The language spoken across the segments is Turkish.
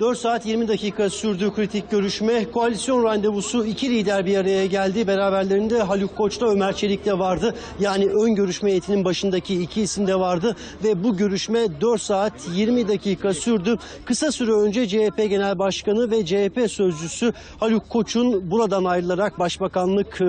4 saat 20 dakika sürdü kritik görüşme. Koalisyon randevusu iki lider bir araya geldi. Beraberlerinde Haluk Koç'ta Ömer Çelik de vardı. Yani ön görüşme heyetinin başındaki iki isim de vardı. Ve bu görüşme 4 saat 20 dakika sürdü. Kısa süre önce CHP Genel Başkanı ve CHP Sözcüsü Haluk Koç'un buradan ayrılarak Başbakanlık e,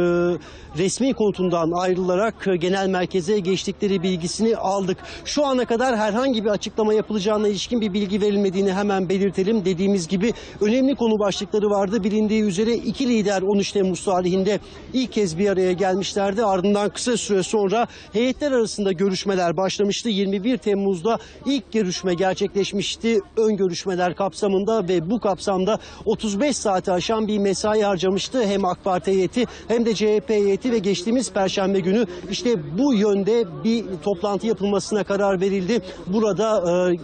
resmi konutundan ayrılarak e, genel merkeze geçtikleri bilgisini aldık. Şu ana kadar herhangi bir açıklama yapılacağına ilişkin bir bilgi verilmediğini hemen belirtelim. Dediğimiz gibi önemli konu başlıkları vardı. Bilindiği üzere iki lider 13 Temmuz tarihinde ilk kez bir araya gelmişlerdi. Ardından kısa süre sonra heyetler arasında görüşmeler başlamıştı. 21 Temmuz'da ilk görüşme gerçekleşmişti. Ön görüşmeler kapsamında ve bu kapsamda 35 saati aşan bir mesai harcamıştı. Hem AK Parti heyeti hem de CHP heyeti ve geçtiğimiz Perşembe günü işte bu yönde bir toplantı yapılmasına karar verildi. Burada e,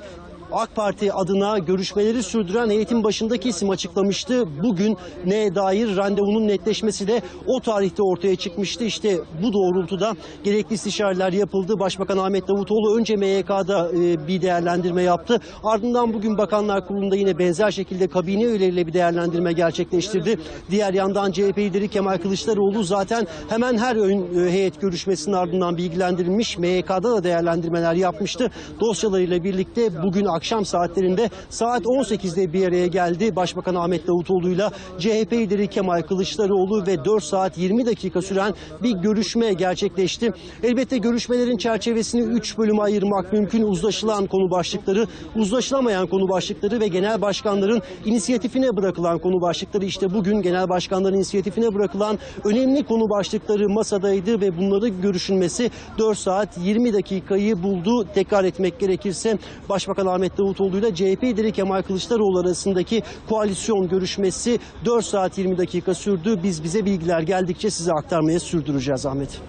AK Parti adına görüşmeleri sürdüren heyetin başındaki isim açıklamıştı. Bugün ne dair randevunun netleşmesi de o tarihte ortaya çıkmıştı. İşte bu doğrultuda gerekli istişareler yapıldı. Başbakan Ahmet Davutoğlu önce MYK'da e, bir değerlendirme yaptı. Ardından bugün Bakanlar Kurulu'nda yine benzer şekilde kabine üyeleriyle bir değerlendirme gerçekleştirdi. Diğer yandan CHP lideri Kemal Kılıçdaroğlu zaten hemen her ön e, heyet görüşmesinin ardından bilgilendirilmiş. MYK'da da değerlendirmeler yapmıştı. Dosyalarıyla birlikte bugün akşam saatlerinde saat 18'de bir araya geldi. Başbakan Ahmet Davutoğlu'yla CHP lideri Kemal Kılıçdaroğlu ve 4 saat 20 dakika süren bir görüşme gerçekleşti. Elbette görüşmelerin çerçevesini 3 bölüme ayırmak mümkün. Uzlaşılan konu başlıkları, uzlaşılamayan konu başlıkları ve genel başkanların inisiyatifine bırakılan konu başlıkları. İşte bugün genel başkanların inisiyatifine bırakılan önemli konu başlıkları masadaydı ve bunları görüşülmesi 4 saat 20 dakikayı buldu. Tekrar etmek gerekirse Başbakan Ahmet Davutoğlu ile CHP lideri Kemal Kılıçdaroğlu arasındaki koalisyon görüşmesi 4 saat 20 dakika sürdü. Biz bize bilgiler geldikçe size aktarmaya sürdüreceğiz Ahmet.